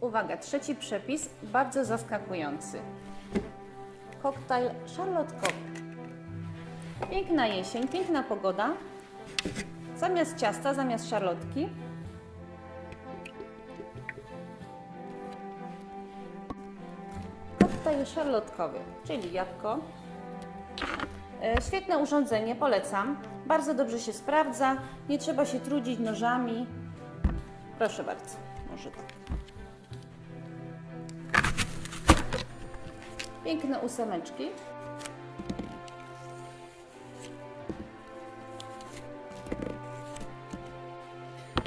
Uwaga, trzeci przepis, bardzo zaskakujący. Koktajl szarlotkowy. Piękna jesień, piękna pogoda. Zamiast ciasta, zamiast szarlotki. Koktajl szarlotkowy, czyli jabłko. E, Świetne urządzenie, polecam. Bardzo dobrze się sprawdza. Nie trzeba się trudzić nożami. Proszę bardzo, może tak. Piękne ósemeczki.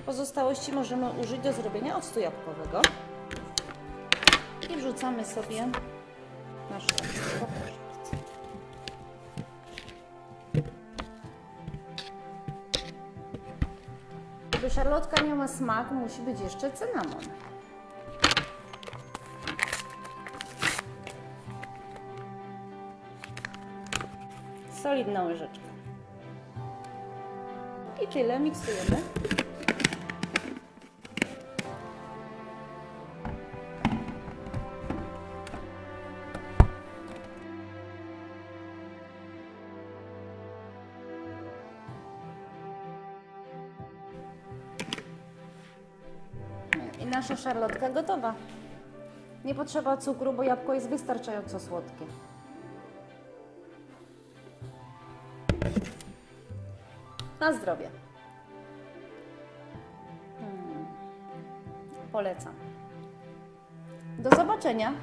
Pozostałości możemy użyć do zrobienia octu jabłkowego. I wrzucamy sobie nasze jabłko. Żeby szarlotka miała smak, musi być jeszcze cynamon. Solidna łyżeczka. I tyle, miksujemy. I nasza szarlotka gotowa. Nie potrzeba cukru, bo jabłko jest wystarczająco słodkie. Na zdrowie. Hmm. Polecam. Do zobaczenia.